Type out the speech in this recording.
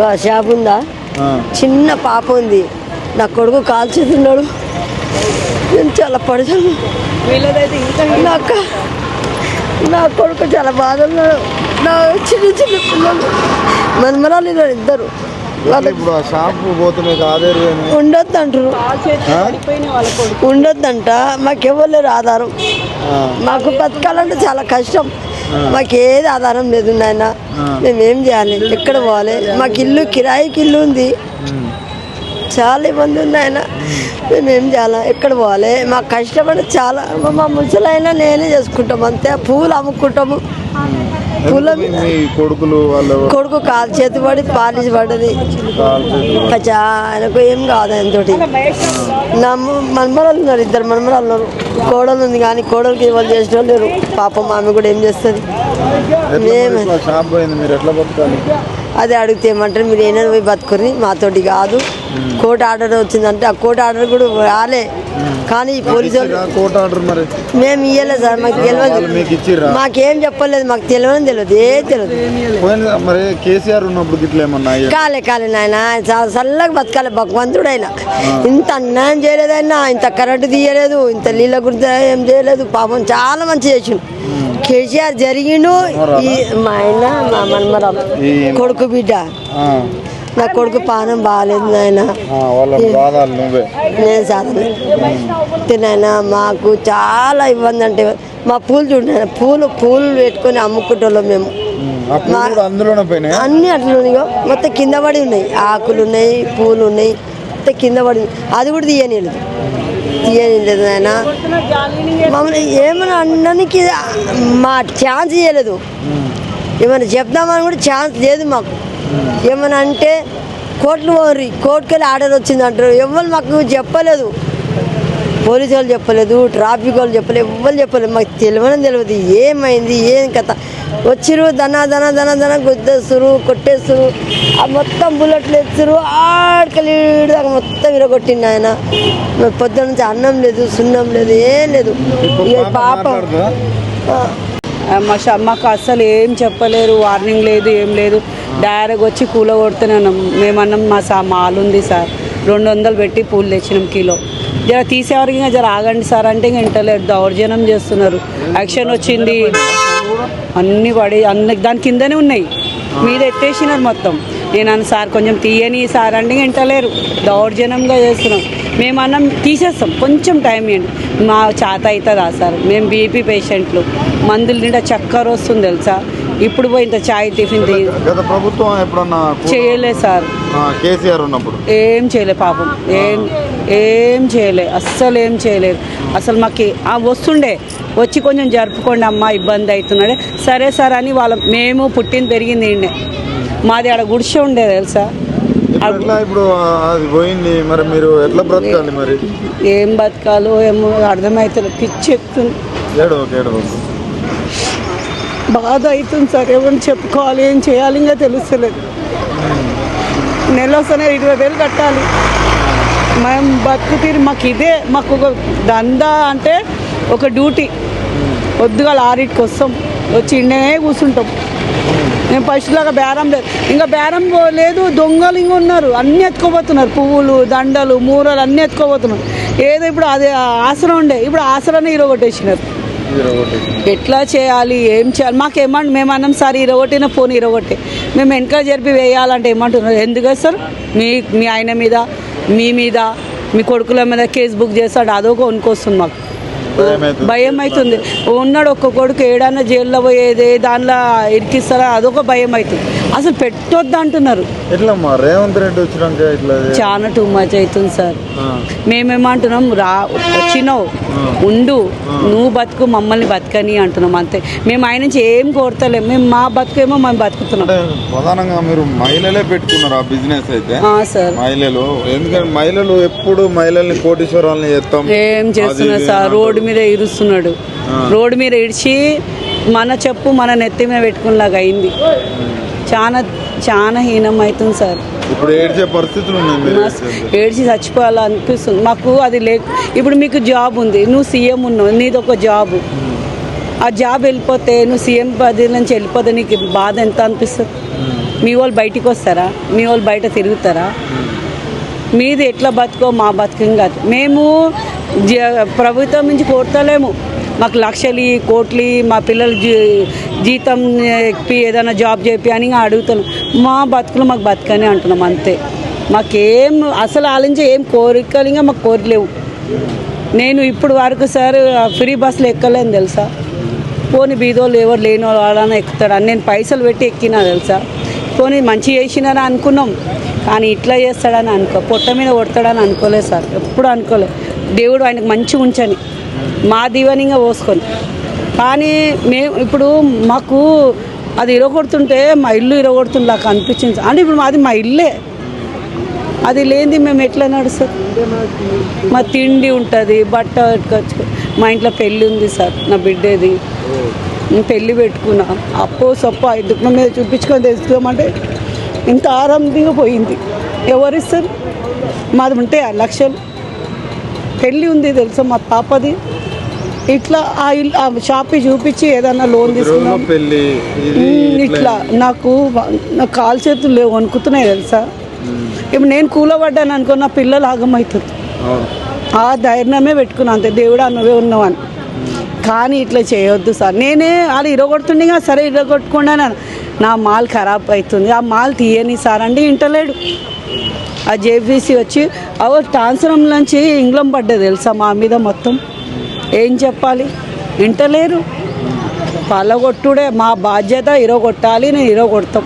ఆ షాప్ ఉందా. చిన్న పాప ఉంది. నా కొడుకు కాల్చుతున్నాడు. నేను చాలా పడుతాను వీళ్ళదైతే ఇంకా నా అక్క నా కొడుకు చాలా బాధ ఉన్నాడు నా చిన్న చిన్న పిల్లలు. మనమరాలు ఇద్దరు? ఉండొద్దు అంటారు ఉండొద్దంట. మాకు లేరు ఆధారం. మాకు బతకాలంటే చాలా కష్టం. మాకు ఏది ఆధారం లేదు నాయన. మేము ఏం చేయాలి? ఎక్కడ పోవాలి? మాకు ఇల్లు కిరాయికి ఇల్లు ఉంది. చాలా ఇబ్బంది ఉంది ఆయన మేము ఏం చేయాలి? ఎక్కడ పోవాలి? మాకు కష్టపడి చాలా మా- ముసలైనా నేనే చేసుకుంటాం అంతే. పూలు అమ్ముకుంటాము. కొడుకులు వాళ్ళు కొడుకు కాలు చేతి పడి పాలిసి పడ్డది. పచ్చా ఆయనకు ఏం కాదు ఆయనతోటి. నా మ- మనమరాలు ఉన్నారు ఇద్దరు మనమరాలు ఉన్నారు. కోడలు ఉంది కానీ కోడలికి వాళ్ళు చేసిన వాళ్ళు లేరు. పాపం ఆమె కూడా ఏం చేస్తుంది? మేము. అదే అడిగితే ఏమంటారు మీరు ఏమైనా పోయి బతుకుని మాతోటి కాదు. కోర్టు ఆర్డర్ వచ్చిందంటే ఆ కోర్టు ఆర్డర్ కూడా రాలే. కానీ పోలీసు వాళ్ళు ఇచ్చిర్రా కోర్టు ఆర్డర్ మరి? మేము ఇయ్యలేదు సార్ మాకు తెలియదు మీకు చెప్పలేదు మాకు తెలియని తెలియదు ఏ తెలియదు మరి కేసీఆర్ ఉన్నప్పుడు కాలే కాలే నాయన చల్లగా బతకాలి భగవంతుడు ఆయన ఇంత అన్యాయం చేయలేదు ఆయన ఇంత కరెంటు తీయలేదు ఇంత నీళ్ళ గురించి ఏం చేయలేదు పాపం చాలా మంచి చేసిండు. కేసీఆర్ జరిగిండు ఈ మా ఆయన మా మనమరాలు కొడుకు బిడ్డ. నా కొడుకు పానం బాగాలేదు నాయన. నేను సాధన. నాయన మాకు చాలా ఇబ్బంది అంటే మా పూలు చూడండి పూలు పూలు పెట్టుకొని అమ్ముకుంటాం మేము. అన్ని అట్లా ఉన్నాయో మొత్తం కింద పడి ఉన్నాయి. ఆకులు ఉన్నాయి పూలు ఉన్నాయి. మొత్తం కింద పడి. అది కూడా తీయనిలేదు తీయనిలేదు ఆయన మమ్మల్ని ఏమైనా అనడానికి మా ఛాన్స్ ఇవ్వలేదు ఏమైనా చెప్దామని కూడా ఛాన్స్ లేదు మాకు. ఏమైనా అంటే కోర్టులు పోరి కోర్టుకి వెళ్ళి ఆర్డర్ వచ్చింది అంటారు ఎవరు మాకు చెప్పలేదు. పోలీసు వాళ్ళు చెప్పలేదు ట్రాఫిక్ వాళ్ళు చెప్పలేదు ఎవ్వరు చెప్పలేదు. మాకు తెలియని తెలియదు. ఏమైంది ఏం కథ? వచ్చిరు దన దన దన దన గుద్దేస్తురు కొట్టేస్తురు ఆ మొత్తం బుల్లెట్లు ఎత్తురు ఆడకలి దాకా మొత్తం విరగొట్టిండు ఆయన. మరి పొద్దున్న నుంచి అన్నం లేదు సున్నం లేదు ఏం లేదు. పాప. మా ష- మాకు అస్సలు ఏం చెప్పలేరు. వార్నింగ్ లేదు ఏం లేదు. డైరెక్ట్ వచ్చి కూల కొడుతున్నాం మేమన్నాం మా సా మాల్ ఉంది సార్. రెండు వందలు పెట్టి పూలు తెచ్చినాం కిలో. జర తీసేవారికి ఇంకా జర ఆగండి సార్ అంటే ఇంక ఇంటలేరు. దౌర్జన్యం చేస్తున్నారు. యాక్షన్ వచ్చింది. అన్ని పడి అన్ని దాని కిందనే ఉన్నాయి. మీద ఎత్తేసినారు మొత్తం. నేను సార్ కొంచెం తీయని సార్ అంటే ఇంక ఇంటలేరు. దౌర్జన్యంగా చేస్తున్నాం. మేము అన్నం తీసేస్తాం. కొంచెం టైం ఇవ్వండి మా చేత అవుతుందా సార్? మేము బీపీ పేషెంట్లు. మందులు నిండా చక్కర వస్తుంది తెలుసా? ఇప్పుడు పోయి ఇంత చాయ్ టిఫిన్ గత ప్రభుత్వం ఎప్పుడన్నా చేయలే సార్. కేసీఆర్ ఉన్నప్పుడు? ఏం చేయలే పాపం. ఏం ఏం చేయలే. అస్సలు ఏం చేయలేదు. అసలు మాకు ఆ వస్తుండే. వచ్చి కొంచెం జరుపుకోండి అమ్మ ఇబ్బంది అవుతున్నాడే. సరే సార్ అని వాళ్ళ మేము పుట్టింది పెరిగింది ఈయనే మాది ఆడ గుడిసె ఉండే తెలుసా? ఎట్లా ఇప్పుడు అది పోయింది. మరి మీరు ఎట్లా బ్రతకాలి మరి? ఏం బతకాలో ఏమో అర్థమవుతుంది పిచ్చి ఎక్కుతుంది ఏడు ఓకే ఏడు ఓకే బాధ అవుతుంది సార్. ఎవరిని చెప్పుకోవాలి ఏం చేయాలి ఇంకా తెలుస్తలేదు. నెల వస్తేనే ఇరవై వేలు కట్టాలి. మేము బతుకు తీరు మాకు ఇదే మాకు ఒక దందా అంటే ఒక డ్యూటీ. పొద్దుగా ఆరింటికి వస్తాం. వచ్చి ఇండనే కూర్చుంటాం. మేము పశువులాగా బేరం లేదు. ఇంకా బేరం లేదు దొంగలు ఇంకా ఉన్నారు. అన్నీ ఎత్తుకోబోతున్నారు. పువ్వులు దండలు మూరలు అన్నీ ఎత్తుకోబోతున్నారు. ఏదో ఇప్పుడు అదే ఆసరా ఉండే ఇప్పుడు ఆసరానే ఇరగొట్టేసినారు ఇరవై ఒకటి ఎట్లా చేయాలి ఏం చేయాలి? మాకు ఏమంట మేము అన్నాం సార్ ఇరగొట్టిన ఫోన్ ఇరగొట్టే. మేము వెనక జరిపి వేయాలంటే ఏమంటున్నారు? ఎందుకు సార్? మీ మీ ఆయన మీద మీ మీద మీ కొడుకుల మీద కేసు బుక్ చేస్తాడు అదొక వణుకొస్తుంది మాకు. భయం అవుతుంది. భయం అవుతుంది. ఉన్నాడు ఒక్క కొడుకు ఏడన్నా జైల్లో పోయేది దానిలో ఇరికిస్తారా? అదొక భయం అవుతుంది. అసలు పెట్టొద్దు అంటున్నారు. ఎట్లమ్మా? రేవంత్ రెడ్డి వచ్చినాక ఇట్లా చాలా టూ మచ్ అవుతుంది సార్. మేమేమంటున్నాం రా వచ్చినావు. ఉండు. నువ్వు బతుకు మమ్మల్ని బతకని అంటున్నాం అంతే. మేము ఆయన నుంచి ఏం కోరతలేం. మేము మా బతుకేమో మేము బతుకుతున్నాం. ప్రధానంగా మీరు మహిళలే పెట్టుకున్నారు ఆ బిజినెస్ అయితే. సార్. మహిళలు. ఎందుకంటే మహిళలు ఎప్పుడు మహిళల్ని కోటీశ్వరాలని చేస్తాం ఏం చేస్తున్నా అది ఇది సార్? రోడ్డు మీద ఇరుస్తున్నాడు. రోడ్డు మీద ఇడిచి మన చెప్పు మన నెత్తి మీద పెట్టుకునేలాగా అయింది. చాలా చాలా హీనం అవుతుంది సార్. ఇప్పుడు ఏడ్చే పరిస్థితులు. ఏడ్చి చచ్చిపోవాలనిపిస్తుంది. మాకు అది లే ఇప్పుడు మీకు జాబ్ ఉంది. నువ్వు సీఎం ఉన్నావు. నీది ఒక జాబ్. ఆ జాబ్ వెళ్ళిపోతే నువ్వు సీఎం పది నుంచి వెళ్ళిపోతే నీకు బాధ ఎంత అనిపిస్తుంది? మీ వాళ్ళు బయటికి వస్తారా? మీ వాళ్ళు బయట తిరుగుతారా? మీది ఎట్లా బతుకో మా బతుకం కాదు. మేము ప్రభుత్వం నుంచి కోరుతలేము. మాకు లక్షలు కోట్లు మా పిల్లల జీ జీతం ఎక్కి ఏదైనా జాబ్ చెప్పి అని అడుగుతున్నాం. మా బతుకులు మాకు బతుకని అంటున్నాం అంతే. మాకేం అసలు ఆలోచించి ఏం కోరికలు ఇంకా మాకు కోరిలేవు నేను ఇప్పుడు వరకు సార్ ఫ్రీ బస్సులు ఎక్కలేను తెలుసా? పోనీ బీదోళ్ళు ఎవరు లేని వాళ్ళని ఎక్కుతాడు అని నేను పైసలు పెట్టి ఎక్కినా తెలుసా? పోనీ మంచి చేసినారా అనుకున్నాం. కానీ ఇట్లా చేస్తాడని అనుకో పొట్ట మీద కొడతాడని అనుకోలేదు సార్. ఎప్పుడు అనుకోలేదు. దేవుడు ఆయనకు మంచి ఉంచని మా దీవెనిగా పోసుకొని. కానీ మేము ఇప్పుడు మాకు అది ఇరగొడుతుంటే మా ఇల్లు ఇరగొడుతుంది నాకు అనిపించింది. అంటే ఇప్పుడు మాది మా ఇల్లే. అది లేనిది మేము ఎట్లా నడుస్తుంది మా తిండి ఉంటుంది బట్ట పెట్టుకోవచ్చు మా ఇంట్లో పెళ్ళి ఉంది సార్ నా బిడ్డేది. పెళ్ళి పెట్టుకున్నా. అప్పు సొప్ప ఐదు దుఃఖం మీద చూపించుకొని తెచ్చుకోమంటే ఇంత ఆరంభంగా పోయింది. ఎవరిస్తారు మాది ఉంటే లక్షలు. పెళ్ళి ఉంది తెలుసా మా పాపది? ఇట్లా ఆ ఆ షాప్ చూపించి ఏదైనా లోన్ తీసుకున్నాం పెళ్ళి ఇట్లా నాకు నాకు కాలు చేతులు లేవు వణుకుతున్నాయి తెలుసా? ఇప్పుడు నేను కూలబడ్డాను అనుకో నా పిల్లలు ఆగమవుతుంది ఆ ధైర్యమే పెట్టుకున్నా అంతే. దేవుడు నువ్వే ఉన్నావని కానీ ఇట్లా చేయొద్దు సార్. నేనే అది ఇరగొడుతుండగా సరే ఇరగొట్టుకోండి. నా మాల్ ఖరాబ్ అవుతుంది. ఆ మాల్ తీయని సార్ అంటే ఇంటలేడు. ఆ జేబీసీ వచ్చి అవో ట్రాన్స్ఫరం నుంచి ఇంగ్లం పడ్డది తెలుసా మా మీద మొత్తం? ఏం చెప్పాలి? వింటలేరు పలగొట్టుడే మా బాధ్యత ఇరగొట్టాలి నేను ఇరగొడతాం.